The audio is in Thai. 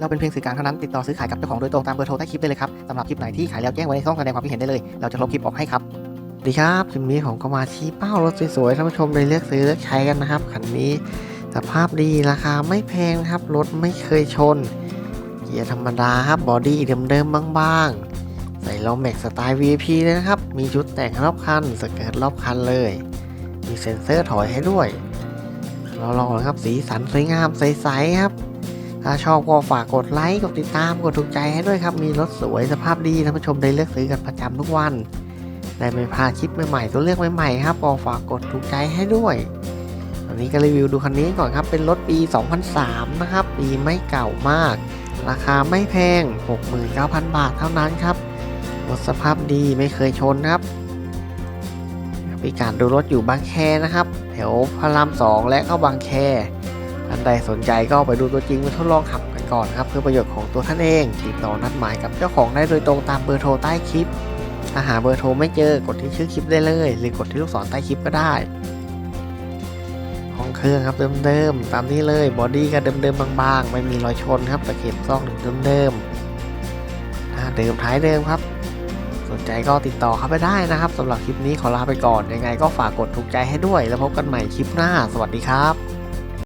เราเป็นเพียงสื่อกลางเท่านั้นติดต่อซื้อขายกับเจ้าของโดยตรงตามเบอร์โทรใต้คลิปได้เลยครับสำหรับคลิปไหนที่ขายแล้วแจ้งไว้ในช่องแสดงความคิดเห็นได้เลยเราจะลบคลิปออกให้ครับดีครับคลิปนี้ผมก็มาชี้เป้ารถสวยๆท่านผู้ชมได้เลือกซื้อเลือกใช้กันนะครับคันนี้สภาพดีราคาไม่แพงครับรถไม่เคยชน เกียร์ธรรมดาครับบอดี้เดิมๆบางๆ ใส่ล้อแม็กสไตล์ VIP เลยนะครับ มีชุดแต่งรอบคันสเกิร์ตรอบคันเลย มีเซ็นเซอร์ถอยให้ด้วยรองนะครับสีสันสวยงามใสๆครับ ถ้าชอบก็ฝากกดไลค์กดติดตามกดถูกใจให้ด้วยครับ มีรถสวยสภาพดีท่านผู้ชมได้เลือกซื้อกันประจำทุกวันได้ไม่พลาดคลิปใหม่ๆตัวเลือกใหม่ๆครับก็ฝากกดถูกใจให้ด้วยวันนี้ก็รีวิวดูคันนี้ก่อนครับเป็นรถปี 2003 นะครับ ปีไม่เก่ามาก ราคาไม่แพง 69,000 บาทเท่านั้นครับรถสภาพดีไม่เคยชนครับพิการดูรถอยู่บางแคนะครับ แถวพระรามสองและก็บางแค ท่านใดสนใจก็ไปดูตัวจริงมาทดลองขับกันก่อนครับ เพื่อประโยชน์ของตัวท่านเอง ติดต่อนัดหมายกับเจ้าของได้โดยตรงตามเบอร์โทรใต้คลิป ถ้าหาเบอร์โทรไม่เจอกดที่ชื่อคลิปได้เลย หรือกดที่ลูกศรใต้คลิปก็ได้ห้องเครื่องครับเดิมๆตามนี้เลยบอดี้ก็เดิมๆบางๆ ไม่มีรอยชนครับตะเข็บซอกเดิมๆหน้าเดิมท้ายเดิมครับสนใจก็ติดต่อเข้าไปได้นะครับสำหรับคลิปนี้ขอลาไปก่อนยังไงก็ฝากกดถูกใจให้ด้วย แล้วพบกันใหม่คลิปหน้า สวัสดีครับ